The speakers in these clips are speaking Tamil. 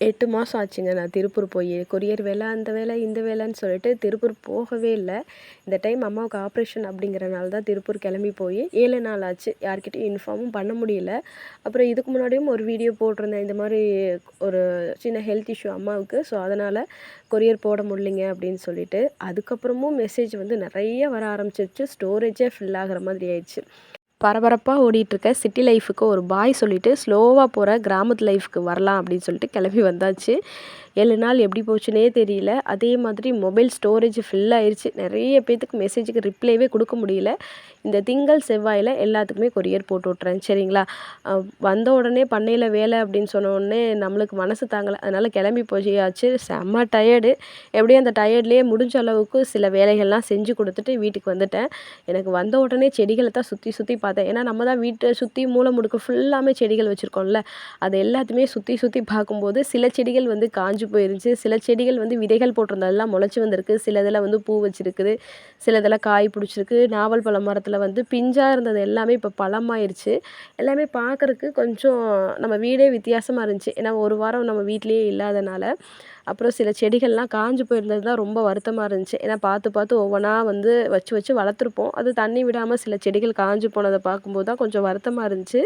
எட்டு மாதம் ஆச்சுங்க நான் திருப்பூர் போய். கொரியர் வேலை அந்த வேலை இந்த வேலைன்னு சொல்லிட்டு திருப்பூர் போகவே இல்லை. இந்த டைம் அம்மாவுக்கு ஆப்ரேஷன் அப்படிங்கிறனால தான் திருப்பூர் கிளம்பி போய் ஏழு நாள் ஆச்சு. யார்கிட்டையும் இன்ஃபார்மும் பண்ண முடியல. அப்புறம் இதுக்கு முன்னாடியும் ஒரு வீடியோ போட்டிருந்தேன். இந்த மாதிரி ஒரு சின்ன ஹெல்த் இஷ்யூ அம்மாவுக்கு. ஸோ அதனால் கொரியர் போட முடியலைங்க அப்படின்னு சொல்லிட்டு அதுக்கப்புறமும் மெசேஜ் வந்து நிறைய வர ஆரம்பிச்சிருச்சு. ஸ்டோரேஜே ஃபில் ஆகிற மாதிரி ஆயிடுச்சு. பரபரப்பாக ஓடிட்டுருக்க சிட்டி லைஃபுக்கு ஒரு பாய் சொல்லிவிட்டு ஸ்லோவாக போகிற கிராமத்து லைஃப்க்கு வரலாம் அப்படின்னு சொல்லிட்டு கிளம்பி வந்தாச்சு. ஏழு நாள் எப்படி போச்சுனே தெரியல. அதே மாதிரி மொபைல் ஸ்டோரேஜ் ஃபில் ஆயிடுச்சு நிறைய பேத்துக்கு மெசேஜுக்கு ரிப்ளைவே கொடுக்க முடியல. இந்த திங்கள் செவ்வாயில் எல்லாத்துக்குமே கொரியர் போட்டு விட்றேன் சரிங்களா? வந்த உடனே பண்ணையில் வேலை அப்படின்னு சொன்ன உடனே நம்மளுக்கு மனசு தாங்கலை. அதனால் கிளம்பி போயாச்சு. செம்ம டயர்டு எப்படியும் அந்த டயர்ட்லேயே முடிஞ்ச அளவுக்கு சில வேலைகள்லாம் செஞ்சு கொடுத்துட்டு வீட்டுக்கு வந்துட்டேன். எனக்கு வந்த உடனே செடிகளை தான் சுற்றி சுற்றி பார்த்தேன். ஏன்னா நம்ம தான் வீட்டை சுற்றி மூளை முடுக்க ஃபுல்லாமே செடிகள் வச்சுருக்கோம்ல. அது எல்லாத்தையுமே சுற்றி சுற்றி பார்க்கும்போது சில செடிகள் வந்து காஞ்சு போயிருந்துச்சு. சில செடிகள் வந்து விதைகள் போட்டிருந்ததெல்லாம் முளைச்சி வந்திருக்கு. சில இதில் வந்து பூ வச்சுருக்குது. சில இதில் காய் பிடிச்சிருக்கு. நாவல் பழ மரத்தில் வந்து பிஞ்சாக இருந்தது எல்லாமே இப்போ பழமாயிருச்சு. எல்லாமே பார்க்குறக்கு கொஞ்சம் நம்ம வீடே வித்தியாசமாக இருந்துச்சு. ஏன்னா ஒரு வாரம் நம்ம வீட்லேயே இல்லாதனால அப்புறம் சில செடிகள்லாம் காஞ்சு போயிருந்தது தான் ரொம்ப வருத்தமாக இருந்துச்சு. ஏன்னா பார்த்து பார்த்து ஒவ்வொன்றா வந்து வச்சு வச்சு வளர்த்துருப்போம். அது தண்ணி விடாமல் சில செடிகள் காஞ்சு போனதை பார்க்கும்போது தான் கொஞ்சம் வருத்தமாக இருந்துச்சு.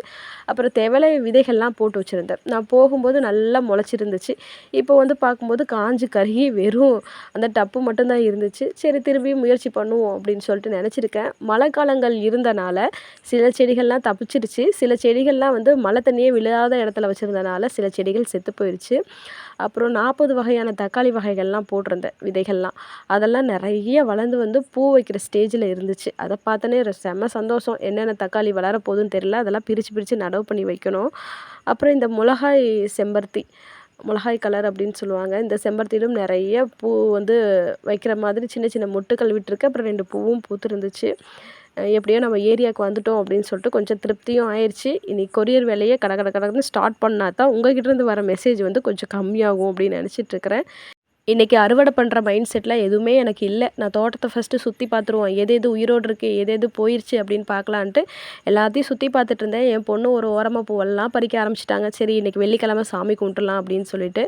அப்புறம் தெவலை விதைகள்லாம் போட்டு வச்சுருந்தேன். நான் போகும்போது நல்லா முளைச்சிருந்துச்சு. இப்போ வந்து பார்க்கும்போது காஞ்சு கருகி வெறும் அந்த டப்பு மட்டும்தான் இருந்துச்சு. சரி திரும்பியும் முயற்சி பண்ணுவோம் அப்படின்னு சொல்லிட்டு நினச்சிருக்கேன். மழை காலங்கள் இருந்தனால சில செடிகள்லாம் தப்பிச்சிருச்சு. சில செடிகள்லாம் வந்து மழை தண்ணியே விழாத இடத்துல வச்சுருந்தனால சில செடிகள் செத்து போயிடுச்சு அப்புறம் நாற்பது வகை வகையான தக்காளி வகைகள்லாம் போட்டிருந்தேன் விதைகள்லாம். அதெல்லாம் நிறைய வளர்ந்து வந்து பூ வைக்கிற ஸ்டேஜில் இருந்துச்சு. அதை பார்த்தோன்னே செம்ம சந்தோஷம். என்னென்ன தக்காளி வளர போகுதுன்னு தெரியல. அதெல்லாம் பிரித்து பிரித்து நடவு பண்ணி வைக்கணும். அப்புறம் இந்த மிளகாய் செம்பருத்தி மிளகாய் கலர் அப்படின்னு சொல்லுவாங்க. இந்த செம்பருத்திலும் நிறைய பூ வந்து வைக்கிற மாதிரி சின்ன சின்ன மொட்டுக்கள் விட்டுருக்கு. அப்புறம் ரெண்டு பூவும் பூத்துருந்துச்சு. எப்படியோ நம்ம ஏரியாவுக்கு வந்துட்டோம் அப்படின்னு சொல்லிட்டு கொஞ்சம் திருப்தியும் ஆயிடுச்சு. இனி கொரியர் வேலையை கட கட கடன்னு ஸ்டார்ட் பண்ணால் தான் உங்ககிட்டருந்து வர மெசேஜ் வந்து கொஞ்சம் கம்மியாகும் அப்படின்னு நினச்சிட்ருக்கிறேன் இன்றைக்கி அறுவடை பண்ணுற மைண்ட் செட்டில் எதுவுமே எனக்கு இல்லை. நான் தோட்டத்தை ஃபஸ்ட்டு சுற்றி பார்த்துருவோம் எது எது உயிரோடு இருக்குது எது எது போயிடுச்சு அப்படின்னு பார்க்கலான்ட்டு எல்லாத்தையும் சுற்றி பார்த்துட்டு இருந்தேன். என் பொண்ணு ஒரு ஓரமாக பூவெல்லாம் பறிக்க ஆரம்பிச்சிட்டாங்க. சரி இன்றைக்கி வெள்ளிக்கிழமை சாமி கும்பிட்டுலாம் அப்படின்னு சொல்லிட்டு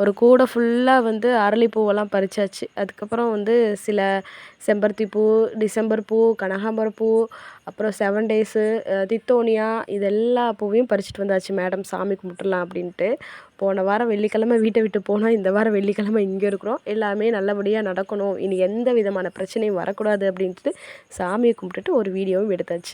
ஒரு கூடை ஃபுல்லாக வந்து அரளிப்பூவெல்லாம் பறிச்சாச்சு. அதுக்கப்புறம் வந்து சில செம்பருத்தி பூ டிசம்பர் பூ கனகாம்பரம் பூ அப்புறம் செவன் டேஸு தித்தோனியா இது எல்லா பூவையும் பறிச்சுட்டு வந்தாச்சு மேடம் சாமி கும்பிட்டுலாம் அப்படின்ட்டு. போன வாரம் வெள்ளிக்கிழமை வீட்டை விட்டு போனால் இந்த வாரம் வெள்ளிக்கிழமை இங்கே இருக்கிறோம். எல்லாமே நல்லபடியாக நடக்கணும். இனி எந்த விதமான பிரச்சனையும் வரக்கூடாது அப்படின்ட்டு சாமியை கும்பிட்டுட்டு ஒரு வீடியோவும் எடுத்தாச்சு.